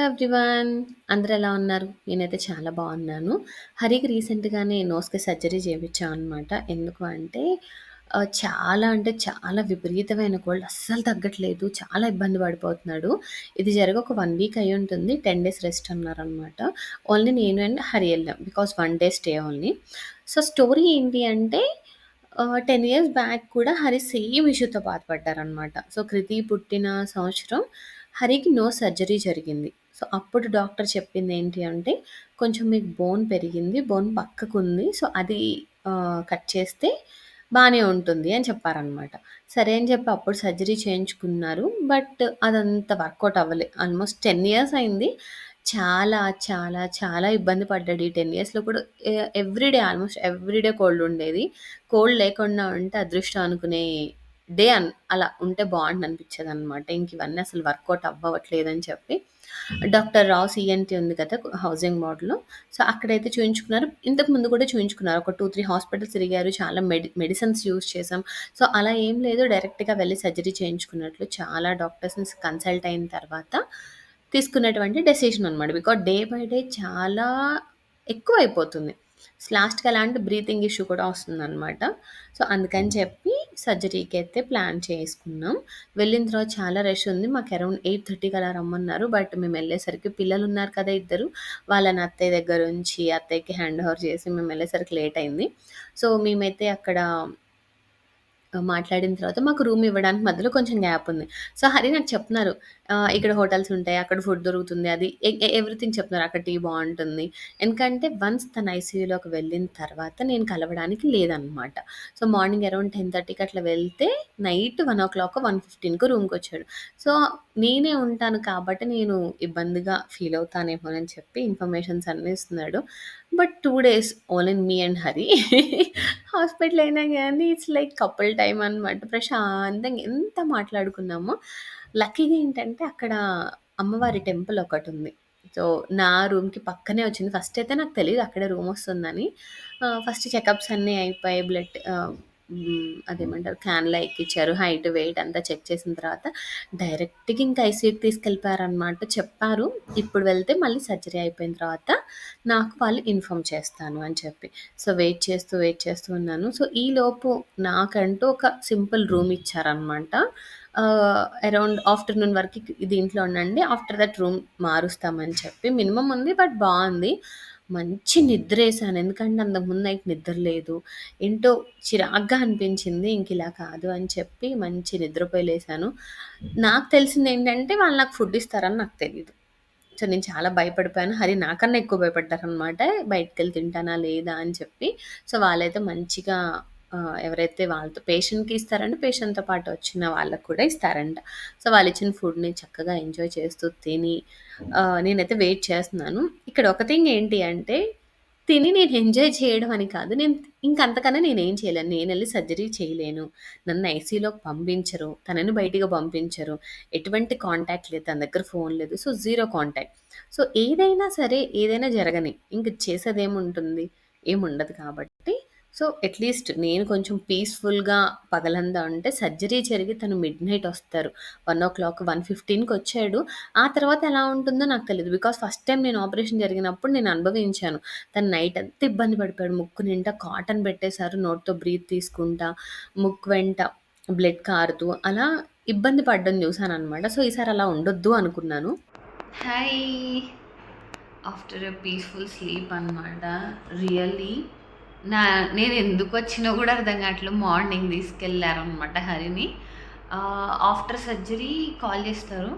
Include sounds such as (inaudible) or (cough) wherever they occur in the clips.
Hello everyone. అందరూ ఎలా ఉన్నారు? నేనైతే చాలా బాగున్నాను. హరికి రీసెంట్‌గానే నోస్‌కి సర్జరీ చేయించాను అనమాట. ఎందుకు అంటే చాలా అంటే చాలా విపరీతమైన కోల్డ్ అస్సలు తగ్గట్లేదు. చాలా ఇబ్బంది పడిపోతున్నాడు. ఇది జరిగి ఒక వన్ వీక్ అయి ఉంటుంది టెన్ డేస్ రెస్ట్ అన్నారనమాట. ఓన్లీ నేను అండ్ హరి వెళ్ళాం because one day stay only. So, story ఏంటి అంటే టెన్ ఇయర్స్ బ్యాక్ కూడా హరి సేమ్ ఇష్యూతో బాధపడ్డారనమాట. సో, కృతి పుట్టిన సంవత్సరం హరికి నో సర్జరీ జరిగింది. సో, అప్పుడు డాక్టర్ చెప్పింది ఏంటి అంటే, "కొంచెం మీకు బోన్ పెరిగింది. బోన్ పక్కకుంది. సో, అది కట్ చేస్తే బాగానే ఉంటుంది" అని చెప్పారనమాట. సరే అని చెప్పి అప్పుడు సర్జరీ చేయించుకున్నారు. బట్ అదంత వర్కౌట్ అవ్వలే. ఆల్మోస్ట్ 10 ఇయర్స్ అయింది. చాలా, చాలా, చాలా ఇబ్బంది పడ్డాడు. ఈ 10 ఇయర్స్‌లో కూడా every day almost every day cold ఉండేది. కోల్డ్ లేకుండా ఉంటే అదృష్టం అనుకునే డే అన్ అలా ఉంటే బాగుంటుంది అనిపించేది అనమాట ఇంక ఇవన్నీ అసలు వర్కౌట్ అవ్వట్లేదని చెప్పి డాక్టర్ రావు సిఎన్టీ ఉంది కదా! హౌసింగ్ బోర్డ్‌లో. సో, అక్కడైతే చూయించుకున్నారు. ఇంతకు ముందు కూడా చూయించుకున్నారు. ఒక 2, 3 హాస్పిటల్స్ తిరిగారు. చాలా మెడి మెడిసిన్స్ యూజ్ చేసాం. సో, అలా ఏం లేదు డైరెక్ట్‌గా వెళ్ళి సర్జరీ చేయించుకున్నట్లు చాలా డాక్టర్స్‌ని కన్సల్ట్ అయిన తర్వాత తీసుకున్నటువంటి డెసిషన్ అనమాట. బికాజ్ డే బై డే చాలా ఎక్కువ అయిపోతుంది లాస్ట్‌కి అలాంటి బ్రీతింగ్ ఇష్యూ కూడా వస్తుంది అనమాట సో, అందుకని చెప్పి సర్జరీకి అయితే ప్లాన్ చేసుకున్నాం. వెళ్ళిన తర్వాత చాలా రష్ ఉంది. మాకు అరౌండ్ 8:30కి అలా రమ్మన్నారు. బట్ మేము వెళ్ళేసరికి పిల్లలు ఉన్నారు కదా ఇద్దరు. వాళ్ళని అత్తయ్య దగ్గర ఉంచి, అత్తయ్యకి హ్యాండ్ ఓవర్ చేసి మేము వెళ్ళేసరికి లేట్ అయింది. సో, మేమైతే అక్కడ మాట్లాడిన తర్వాత మాకు రూమ్ ఇవ్వడానికి మధ్యలో కొంచెం గ్యాప్ ఉంది. సో, హరి నాకు చెప్తున్నారు. ఇక్కడ హోటల్స్ ఉంటాయి. అక్కడ ఫుడ్ దొరుకుతుంది. అది ఎ ఎ ఎవ్రీథింగ్ చెప్తున్నారు. అక్కడ టీ బావుంటుంది. ఎందుకంటే వన్స్ తను ఐసీయూలోకి వెళ్ళిన తర్వాత నేను కలవడానికి లేదనమాట. సో, మార్నింగ్ అరౌండ్ 10:30కి అట్లా వెళ్తే నైట్ 1:00, 1:15కి రూమ్‌కొచ్చాడు. సో, నేనే ఉంటాను కాబట్టి నేను ఇబ్బందిగా ఫీల్ అవుతానేమోనని చెప్పి ఇన్ఫర్మేషన్స్ అన్నీ ఇస్తున్నాడు. But 2 days only me and Hari. Hospital అయినా గానీ ఇట్స్ లైక్ కపుల్ టైమ్ అనమాట. ప్రశాంతంగా ఎంత మాట్లాడుకున్నామో. లక్కీగా ఏంటంటే అక్కడ అమ్మవారి టెంపుల్ ఒకటి ఉంది సో, నా రూమ్‌కి పక్కనే వచ్చింది. ఫస్ట్ అయితే నాకు తెలీదు అక్కడే రూమ్ వస్తుందని. ఆహ్, ఫస్ట్ చెకప్స్ అన్నీ అయిపోయాయి. Blood ah, hmm. అదేమంటారు క్యాన్‌లా ఎక్కిచ్చారు. హైట్, వెయిట్ అంతా చెక్ చేసిన తర్వాత డైరెక్ట్‌గా ఇంకా ఐసీయూకి తీసుకెళ్ళిపోయారనమాట. చెప్పారు. ఇప్పుడు వెళ్తే మళ్ళీ సర్జరీ అయిపోయిన తర్వాత నాకు వాళ్ళు ఇన్ఫార్మ్ చేస్తాను అని చెప్పి. సో, వెయిట్ చేస్తూ, వెయిట్ చేస్తూ ఉన్నాను. సో, ఈలోపు నాకంటూ ఒక సింపుల్ రూమ్ ఇచ్చారనమాట. ఆహ్, అరౌండ్ ఆఫ్టర్‌నూన్ వరకి దీంట్లో ఉండండి. ఆఫ్టర్ దట్ రూమ్ మారుస్తామని చెప్పి మినిమమ్ ఉంది. బట్ బావుంది. మంచి నిద్రేశాను. ఎందుకంటే అంతకుముందు నైట్ నిద్ర లేదు. ఏంటో చిరాగ్గా అనిపించింది. ఇంక ఇలా కాదు అని చెప్పి మంచి నిద్రపోయి నాకు నాకు తెలిసిందేంటంటే వాళ్ళు నాకు ఫుడ్ ఇస్తారని నాకు తెలీదు. సో, నేను చాలా భయపడిపోయాను. హరి నాకన్నా ఎక్కువ భయపడ్డారనమాట. బయటికెళ్ళి తింటానా లేదా అని చెప్పి. సో, వాళ్ళైతే మంచిగా ఎవరైతే వాళ్ళతో పేషెంట్‌కి ఇస్తారంటే పేషెంట్‌తో పాటు వచ్చిన వాళ్ళకి కూడా ఇస్తారంట. సో, వాళ్ళు ఇచ్చిన ఫుడ్‌ని చక్కగా ఎంజాయ్ చేస్తూ తిని నేనైతే వెయిట్ చేస్తున్నాను. ఇక్కడ ఒక థింగ్ ఏంటి అంటే తిని నేను ఎంజాయ్ చేయడం అని కాదు. నేను ఇంకంతకన్నా నేనేం చేయలేను. నేను వెళ్ళి సర్జరీ చేయలేను. నన్ను ఐసీలోకి పంపించరు. తనని బయటికి పంపించరు. ఎటువంటి కాంటాక్ట్ లేదు. తన దగ్గర ఫోన్ లేదు. So, zero contact. సో, ఏదైనా సరే ఏదైనా జరగని. ఇంక చేసేదేముంటుంది? ఏముండదు కాబట్టి సో, అట్‌లీస్ట్ నేను కొంచెం పీస్‌ఫుల్‌గా పగలంతా ఉంటే సర్జరీ జరిగి తను మిడ్ నైట్ వస్తారు. 1:00, 1:15కి వచ్చాడు. ఆ తర్వాత ఎలా ఉంటుందో నాకు తెలీదు. బికాజ్ ఫస్ట్ టైమ్ నేను ఆపరేషన్ జరిగినప్పుడు నేను అనుభవించాను. తను నైట్ అంతా ఇబ్బంది పడిపోయాడు. ముక్కు నిండా కాటన్ పెట్టేశారు. నోటితో బ్రీత్ తీసుకుంటా, ముక్కు వెంట బ్లడ్ కారుతూ అలా ఇబ్బంది పడడం చూసాననమాట. సో, ఈసారి అలా ఉండొద్దు అనుకున్నాను. Hi! After a peaceful sleep అనమాట. రియల్లీ నా నేను ఎందుకు వచ్చినా కూడా అర్థం కావట్లేదు. మార్నింగ్ తీసుకెళ్ళారనమాట హరిని. ఆఫ్టర్ సర్జరీ కాల్ చేస్తారు.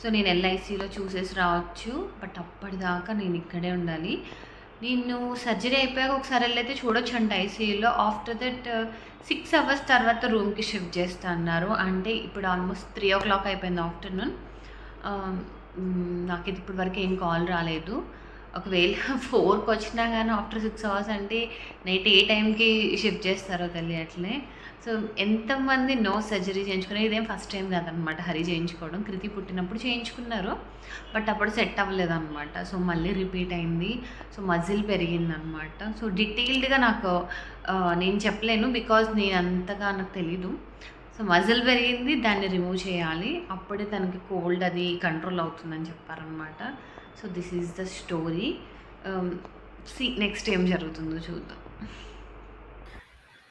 సో, నేను ఎల్ఐసిలో చూసేసి రావచ్చు. బట్ అప్పటిదాకా నేను ఇక్కడే ఉండాలి. నేను సర్జరీ అయిపోయాక ఒకసారి వెళ్ళైతే చూడొచ్చు అంట ఐసీయూలో. ఆఫ్టర్ దట్ సిక్స్ అవర్స్ తర్వాత రూమ్‌కి షిఫ్ట్ చేస్తా అన్నారు. అంటే ఇప్పుడు ఆల్మోస్ట్ 3:00 అయిపోయింది ఆఫ్టర్‌నూన్. నాకు హ్మ్. నాకైతే ఇప్పటి వరకు ఏం కాల్ రాలేదు. ఒకవేళ (laughs) ఫోర్కి వచ్చినా కానీ ఆఫ్టర్ సిక్స్ అవర్స్ అంటే నైట్ ఏ టైంకి షిఫ్ట్ చేస్తారో తెలియట్లే. సో, ఎంతమంది నో సర్జరీ చేయించుకునే ఇదేం ఫస్ట్ టైం కాదనమాట హరి చేయించుకోవడం. కృతి పుట్టినప్పుడు చేయించుకున్నారు. బట్ అప్పుడు సెట్ అవ్వలేదన్నమాట సో, మళ్ళీ రిపీట్ అయింది. సో, మజిల్ పెరిగిందనమాట. సో, డీటెయిల్డ్‌గా నాకు నేను చెప్పలేను. బికాజ్ నేను అంతగా నాకు తెలీదు. సో, మజిల్ పెరిగింది. దాన్ని రిమూవ్ చేయాలి. అప్పుడే తనకి కోల్డ్ అది కంట్రోల్ అవుతుందని చెప్పారనమాట. So, this is the story. See see next ఏం జరుగుతుందో చూద్దాం.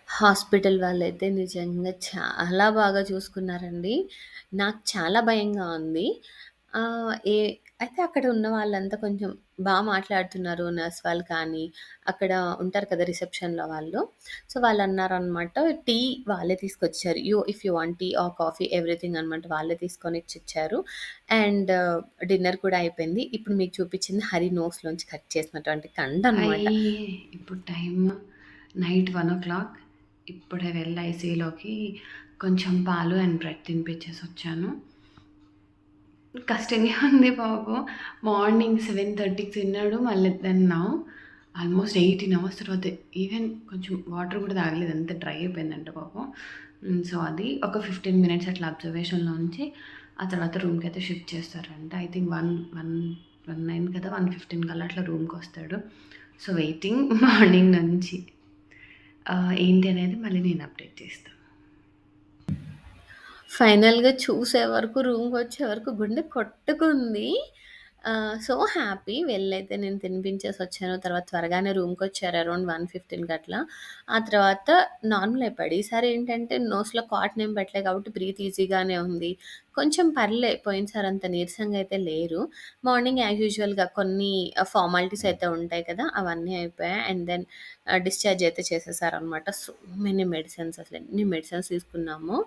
హాస్పిటల్ వాళ్ళైతే నిజంగా చాలా బాగా చూసుకున్నారండి. నాకు చాలా భయంగా ఉంది. ఏ అయితే అక్కడ ఉన్న వాళ్ళంతా కొంచెం బా మాట్లాడుతున్నారు. నర్స్ వాళ్ళు కానీ, అక్కడ ఉంటారు కదా రిసెప్షన్‌లో వాళ్ళు. సో, వాళ్ళన్నారనమాట టీ వాళ్ళే తీసుకొచ్చారు. You if you want tea or coffee everything అనమాట. వాళ్ళే తీసుకొని ఇచ్చిచ్చారు. అండ్ డిన్నర్ కూడా అయిపోయింది. ఇప్పుడు మీకు చూపించింది హరి నోస్‌లోంచి కట్ చేసినటువంటి కండనమాట. అయ్యి ఇప్పుడు టైమ్ నైట్ 1:00 ఇప్పుడే వెళ్ళి ఐసీయూలోకి కొంచెం పాలు అండ్ బ్రెడ్ తినిపించేసొచ్చాను. కష్టంగా ఉంది పాపం. మార్నింగ్ 7:30కి తిన్నాడు. మళ్ళీ తిన్నాం ఆల్మోస్ట్ 18 అవర్స్ తర్వాత ఈవెన్ కొంచెం వాటర్ కూడా తాగలేదు. అంత డ్రై అయిపోయిందంట పాపం. సో, hmm, అది ఒక 15 మినిట్స్ అట్లా అబ్జర్వేషన్‌లో ఉంచి, ఆ తర్వాత రూమ్కి అయితే షిఫ్ట్ చేస్తారంట. I think one one one nine కదా! 1:15 కల్లా అట్లా రూమ్కి వస్తాడు సో, వెయిటింగ్ మార్నింగ్ నుంచి. Uh, ఏంటి అనేది మళ్ళీ నేను అప్డేట్ చేస్తాను ఫైనల్‌గా చూసే వరకు రూమ్‌కొచ్చే వరకు గుండె కొట్టుకుంది. ఆహ్, సో హ్యాపీ వెళ్ళైతే నేను తినిపించేసొచ్చాను. తర్వాత త్వరగానే రూమ్‌కొచ్చారు అరౌండ్ 1:15కి అట్లా. ఆ తర్వాత నార్మల్ అయిపోయాడు. ఈసారి ఏంటంటే నోస్‌లో కాటన్ ఏం పెట్టలే కాబట్టి బ్రీత్ ఈజీగానే ఉంది. కొంచెం పర్లే పోయినసారి అంత నీరసంగా అయితే లేరు. మార్నింగ్ యాజ్ యూజువల్‌గా కొన్ని ఫార్మాలిటీస్ అయితే ఉంటాయి కదా! అవన్నీ అయిపోయాయి. అండ్ దెన్ ఆహ్, డిశ్చార్జ్ అయితే చేసేసారనమాట. సో మెనీ మెడిసిన్స్ అసలు ఎన్ని మెడిసిన్స్ తీసుకున్నామో.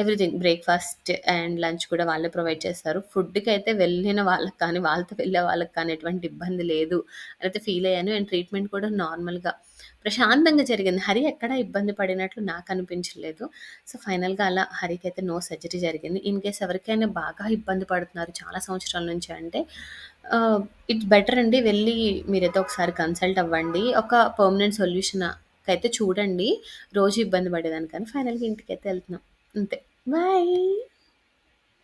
ఎవ్రీథింగ్ బ్రేక్‌ఫాస్ట్ అండ్ లంచ్ కూడా వాళ్ళే ప్రొవైడ్ చేస్తారు. ఫుడ్కి అయితే వెళ్ళిన వాళ్ళకి కానీ, వాళ్ళతో వెళ్ళే వాళ్ళకి కానీ ఎటువంటి ఇబ్బంది లేదు అయితే ఫీల్ అయ్యాను. అండ్ ట్రీట్మెంట్ కూడా నార్మల్‌గా ప్రశాంతంగా జరిగింది. హరి ఎక్కడ ఇబ్బంది పడినట్లు నాకు అనిపించలేదు. సో, ఫైనల్‌గా అలా హరికి అయితే నో సర్జరీ జరిగింది. ఇన్ కేస్ ఎవరికైనా బాగా ఇబ్బంది పడుతున్నారు చాలా సంవత్సరాల నుంచి అంటే ఇట్స్ బెటర్ అండి వెళ్ళి మీరైతే ఒకసారి కన్సల్ట్ అవ్వండి. ఒక పర్మనెంట్ సొల్యూషన్ అయితే చూడండి. రోజు ఇబ్బంది పడేదానికన్నా ఫైనల్‌గా ఇంటికైతే వెళ్తున్నాం అంతే. బాయ్.